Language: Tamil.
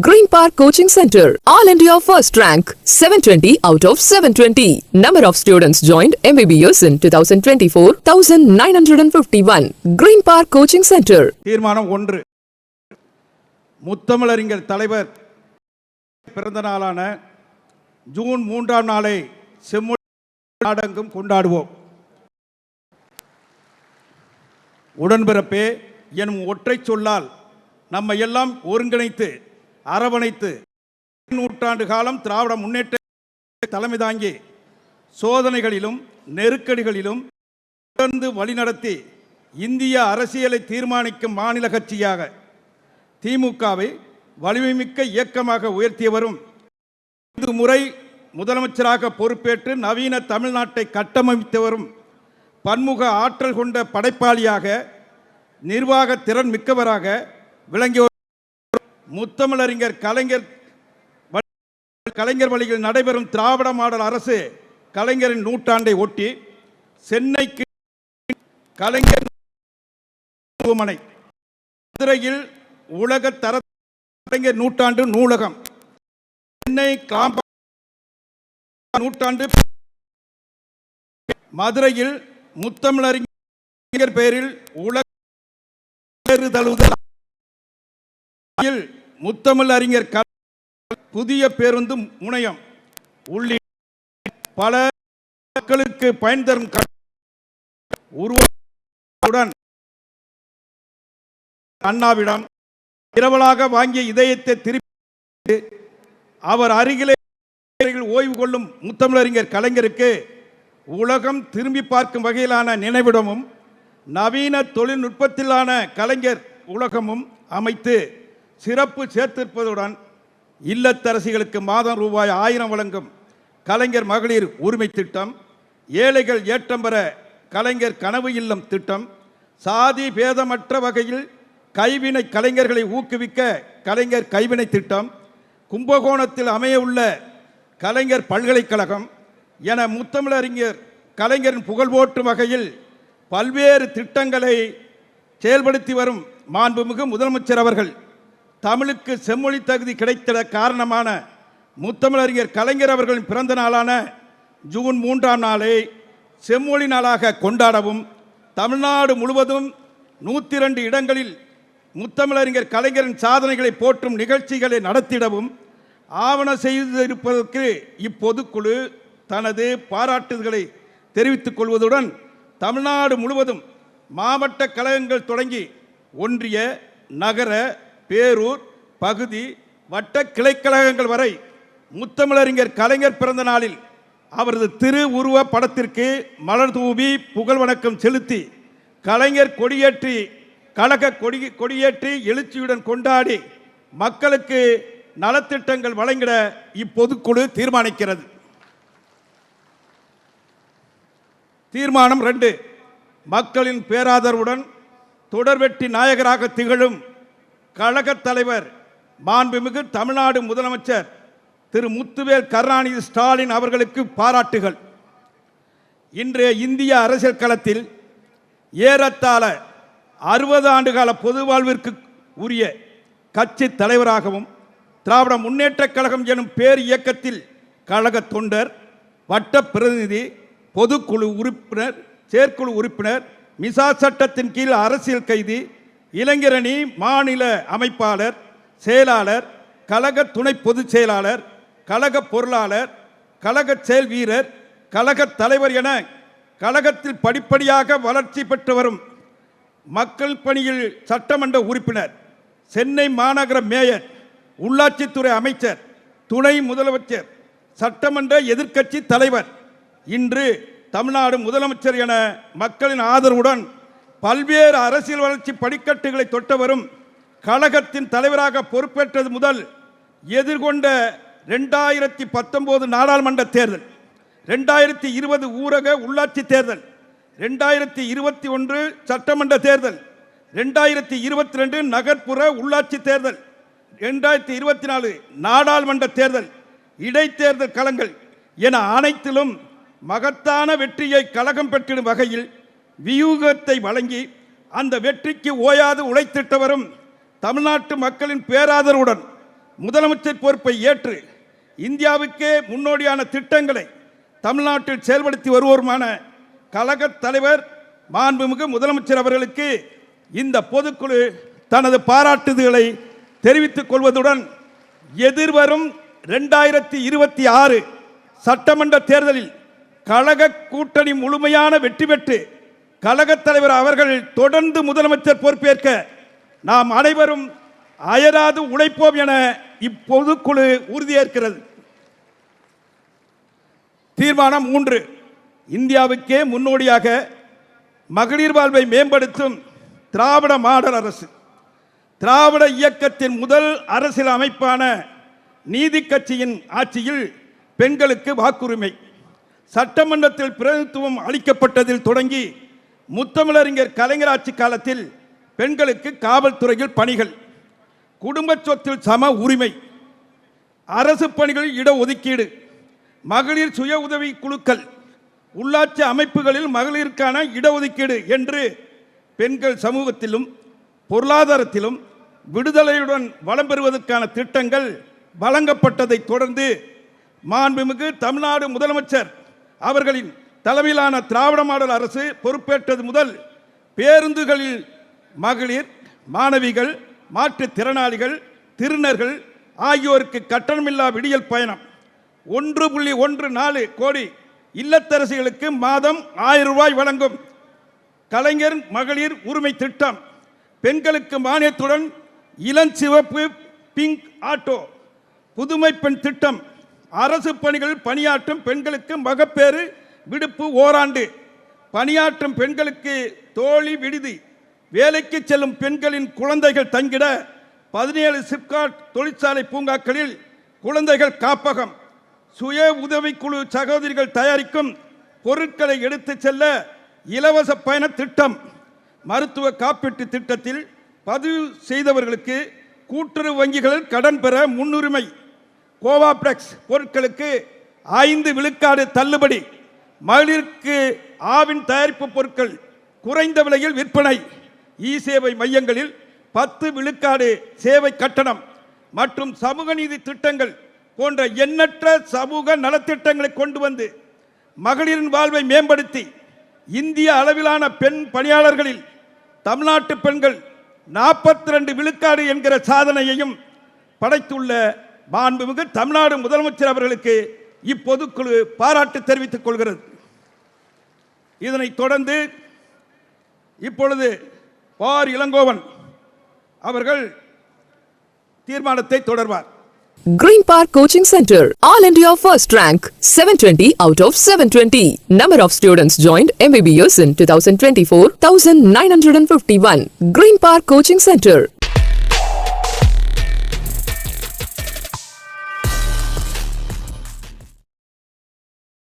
Green park coaching centre all India first rank seven twenty out of seven twenty number of students join MBBS in two thousand twenty four thousand nine hundred and fifty one green park coaching centre தீர்மானம் ஒன்று முத்தமிழறிஞர் தலைவர் பிறந்த நாளான ஜூன் மூன்றாம் நாளை செம்மொழி நாடெங்கும் கொண்டாடுவோம் உடன்பிறப்பே எனும் ஒற்றை சொல்லால் நம்மை எல்லாம் ஒருங்கிணைத்து அரவணைத்து நூற்றாண்டு காலம் திராவிட முன்னேற்ற தலைமை தாங்கி சோதனைகளிலும் நெருக்கடிகளிலும் தொடர்ந்து வழிநடத்தி இந்திய அரசியலை தீர்மானிக்கும் மாநில கட்சியாக திமுகவை வலிமைமிக்க இயக்கமாக உயர்த்தியவரும் இது முறை முதலமைச்சராக பொறுப்பேற்று நவீன தமிழ்நாட்டை கட்டமைத்தவரும் பன்முக ஆற்றல் கொண்ட படைப்பாளியாக நிர்வாக திறன் மிக்கவராக விளங்கிய முத்தமிழறிஞர் கலைஞர் கலைஞர் வழியில் நடைபெறும் திராவிட மாடல் அரசு கலைஞரின் நூற்றாண்டை ஒட்டி சென்னைக்கு கலைஞர் மருத்துவமனை. மதுரையில் உலக தர கலைஞர் நூற்றாண்டு நூலகம். சென்னை காம்பா நூற்றாண்டு மதுரையில் முத்தமிழறிஞர் பெயரில் உலக தழுவுதல் முத்தமிழ் அறிஞர் க- புதிய பேருந்து முனையம். உள்ளிட்ட பல மக்களுக்கு பயன் தரும் க- உருவாக்குடன் அண்ணாவிடம் இரவலாக வாங்கிய இதயத்தை திருப்பி அவர் அருகிலே ஓய்வு கொள்ளும் முத்தமிழறிஞர் கலைஞருக்கு உலகம் திரும்பி பார்க்கும் வகையிலான நினைவிடமும் நவீன தொழில்நுட்பத்திலான கலைஞர் உலகமும் அமைத்து சிறப்பு சேர்த்திருப்பதுடன் இல்லத்தரசிகளுக்கு மாதம் ரூபாய் ஆயிரம் வழங்கும் கலைஞர் மகளிர் உரிமை திட்டம் ஏழைகள் ஏற்றம் பெற கலைஞர் கனவு இல்லம் திட்டம் சாதி பேதமற்ற வகையில் கைவினை கலைஞர்களை ஊக்குவிக்க கலைஞர் கைவினை திட்டம் கும்பகோணத்தில் அமைய உள்ள கலைஞர் பல்கலைக்கழகம் என முத்தமிழறிஞர் கலைஞரின் புகழ் போற்றும் வகையில் பல்வேறு திட்டங்களை செயல்படுத்தி வரும் மாண்புமிகு முதலமைச்சர் அவர்கள். தமிழுக்கு செம்மொழி தகுதி கிடைத்திட காரணமான முத்தமிழறிஞர் கலைஞர் அவர்களின் பிறந்த நாளான ஜூன் மூன்றாம் நாளை செம்மொழி நாளாக கொண்டாடவும் தமிழ்நாடு முழுவதும் நூற்றி ரெண்டு இடங்களில் முத்தமிழறிஞர் கலைஞரின் சாதனைகளை போற்றும் நிகழ்ச்சிகளை நடத்திடவும் ஆவண செய்திருப்பதற்கு இப்பொதுக்குழு தனது பாராட்டுதல்களை தெரிவித்துக் கொள்வதுடன் தமிழ்நாடு முழுவதும் மாவட்ட கழகங்கள் தொடங்கி ஒன்றிய நகர பேரூர் பகுதி வட்ட கிளைக்கழகங்கள் வரை முத்தமிழறிஞர் கலைஞர் பிறந்த நாளில் அவரது திரு உருவ படத்திற்கு மலர் தூவி புகழ் வணக்கம் செலுத்தி கலைஞர் கொடியேற்றி கழக கொடி கொடியேற்றி எழுச்சியுடன் கொண்டாடி மக்களுக்கு நலத்திட்டங்கள் வழங்கிட இப்பொதுக்குழு தீர்மானிக்கிறது. தீர்மானம் ரெண்டு. மக்களின் பேராதரவுடன் தொடர்வெட்டி நாயகராக திகழும் கழகத் தலைவர் மாண்புமிகு தமிழ்நாடு முதலமைச்சர் திரு முத்துவேல் கருணாநிதி ஸ்டாலின் அவர்களுக்கு பாராட்டுகள். இன்றைய இந்திய அரசியல் களத்தில் ஏறத்தாழ அறுபது ஆண்டுகால பொது வாழ்விற்கு உரிய கட்சி தலைவராகவும் திராவிட முன்னேற்றக் கழகம் எனும் பேர் இயக்கத்தில் கழக தொண்டர் வட்ட பிரதிநிதி பொதுக்குழு உறுப்பினர் செயற்குழு உறுப்பினர் மிசா சட்டத்தின் கீழ் அரசியல் கைதி இளைஞரணி மாநில அமைப்பாளர் செயலாளர் கழக துணை பொதுச் செயலாளர் கழக பொருளாளர் கழக செயல் வீரர் கழக தலைவர் என கழகத்தில் படிப்படியாக வளர்ச்சி பெற்று வரும் மக்கள் பணியில் சட்டமன்ற உறுப்பினர் சென்னை மாநகர மேயர் உள்ளாட்சித்துறை அமைச்சர் துணை முதலமைச்சர் சட்டமன்ற எதிர்க்கட்சி தலைவர். இன்று தமிழ்நாடு முதலமைச்சர் என மக்களின் ஆதரவுடன் பல்வேறு அரசியல் வளர்ச்சி படிக்கட்டுகளை தொட்டவரும் கழகத்தின் தலைவராக பொறுப்பேற்றது முதல் எதிர்கொண்ட ரெண்டாயிரத்தி பத்தொம்போது நாடாளுமன்ற தேர்தல் ரெண்டாயிரத்தி இருபது ஊரக உள்ளாட்சி தேர்தல் ரெண்டாயிரத்தி இருபத்தி ஒன்று சட்டமன்ற தேர்தல் ரெண்டாயிரத்தி இருபத்தி ரெண்டு நகர்ப்புற உள்ளாட்சி தேர்தல் ரெண்டாயிரத்தி இருபத்தி நாலு நாடாளுமன்ற தேர்தல் இடைத்தேர்தல் களங்கள் என அனைத்திலும் மகத்தான வெற்றியை கழகம் பெற்றிடும் வகையில் வியூகத்தை வழங்கி அந்த வெற்றிக்கு ஓயாது உழைத்திட்டவரும் தமிழ்நாட்டு மக்களின் பேராதரவுடன் முதலமைச்சர் பொறுப்பை ஏற்று இந்தியாவுக்கே முன்னோடியான திட்டங்களை தமிழ்நாட்டில் செயல்படுத்தி வருவோருமான கழக தலைவர் மாண்புமிகு முதலமைச்சர் அவர்களுக்கு இந்த பொதுக்குழு தனது பாராட்டுதல்களை தெரிவித்துக் கொள்வதுடன் எதிர்வரும் ரெண்டாயிரத்தி இருபத்தி ஆறு சட்டமன்ற தேர்தலில் கழக கூட்டணி முழுமையான வெற்றி பெற்று கழகத் தலைவர் அவர்கள் தொடர்ந்து முதலமைச்சர் பொறுப்பேற்க நாம் அனைவரும் அயராது உழைப்போம் என இப்பொதுக்குழு உறுதியேற்கிறது. தீர்மானம் மூன்று. இந்தியாவுக்கே முன்னோடியாக மகளிர் வாழ்வை மேம்படுத்தும் திராவிட மாடல் அரசு. திராவிட இயக்கத்தின் முதல் அரசியல் அமைப்பான நீதி கட்சியின் ஆட்சியில் பெண்களுக்கு வாக்குரிமை. சட்டமன்றத்தில் பிரதித்துவம் அளிக்கப்பட்டதில் தொடங்கி முத்தமிழறிஞர் கலைஞர் ஆட்சி காலத்தில் பெண்களுக்கு காவல்துறையில் பணிகள் குடும்ப சொத்தில் சம உரிமை அரசு பணிகளில் இடஒதுக்கீடு மகளிர் சுய உதவி குழுக்கள் உள்ளாட்சி அமைப்புகளில் மகளிருக்கான இடஒதுக்கீடு என்று பெண்கள் சமூகத்திலும் பொருளாதாரத்திலும் விடுதலையுடன் வளம் பெறுவதற்கான திட்டங்கள் வழங்கப்பட்டதை தொடர்ந்து மாண்புமிகு தமிழ்நாடு முதலமைச்சர் அவர்களின் தலைமையிலான திராவிட மாடல் அரசு பொறுப்பேற்றது முதல் பேருந்துகளில் மகளிர் மாணவிகள் மாற்றுத்திறனாளிகள் திருநர்கள் ஆகியோருக்கு கட்டணமில்லா விடியல் பயணம். ஒன்று புள்ளி ஒன்று நாலு கோடி இல்லத்தரசிகளுக்கு மாதம் ஆயிரம் ரூபாய் வழங்கும் கலைஞர் மகளிர் உரிமை திட்டம். பெண்களுக்கு மானியத்துடன் இளஞ்சிவப்பு பிங்க் ஆட்டோ. புதுமை பெண் திட்டம். அரசு பணிகளில் பணியாற்றும் பெண்களுக்கு மகப்பேறு விடுப்பு ஓராண்டு. பணியாற்றும் பெண்களுக்கு தோழி விடுதி. வேலைக்கு செல்லும் பெண்களின் குழந்தைகள் தங்கிட பதினேழு சிப்காட் தொழிற்சாலை பூங்காக்களில் குழந்தைகள் காப்பகம். சுய உதவிக்குழு சகோதரிகள் தயாரிக்கும் பொருட்களை எடுத்து செல்ல இலவச பயண திட்டம். மருத்துவ காப்பீட்டு திட்டத்தில் பதிவு செய்தவர்களுக்கு கூட்டுறவு வங்கிகளில் கடன் பெற முன்னுரிமை. கோவாப்ளெக்ஸ் பொருட்களுக்கு ஐந்து விழுக்காடு தள்ளுபடி. மகளிருக்கு ஆவின் தயாரிப்பு பொருட்கள் குறைந்த விலையில் விற்பனை. இ சேவை மையங்களில் பத்து விழுக்காடு சேவை கட்டணம் மற்றும் சமூக நீதி திட்டங்கள் போன்ற எண்ணற்ற சமூக நலத்திட்டங்களை கொண்டு வந்து மகளிரின் வாழ்வை மேம்படுத்தி இந்திய அளவிலான பெண் பணியாளர்களில் தமிழ்நாட்டு பெண்கள் நாற்பத்தி ரெண்டு விழுக்காடு என்கிற சாதனையையும் படைத்துள்ள மாண்புமிகு தமிழ்நாடு முதலமைச்சர் அவர்களுக்கு இப்பொதுக்குழு பாராட்டு தெரிவித்துக் கொள்கிறது. இதனைத் தொடர்ந்து இப்பொழுது பார் இளங்கோவன் அவர்கள் தீர்மானத்தை தொடர்வார் Green Park Coaching Center, All India First Rank, 720 out of 720. Number of students joined MBBS in 2024, 1951. Green Park Coaching Center,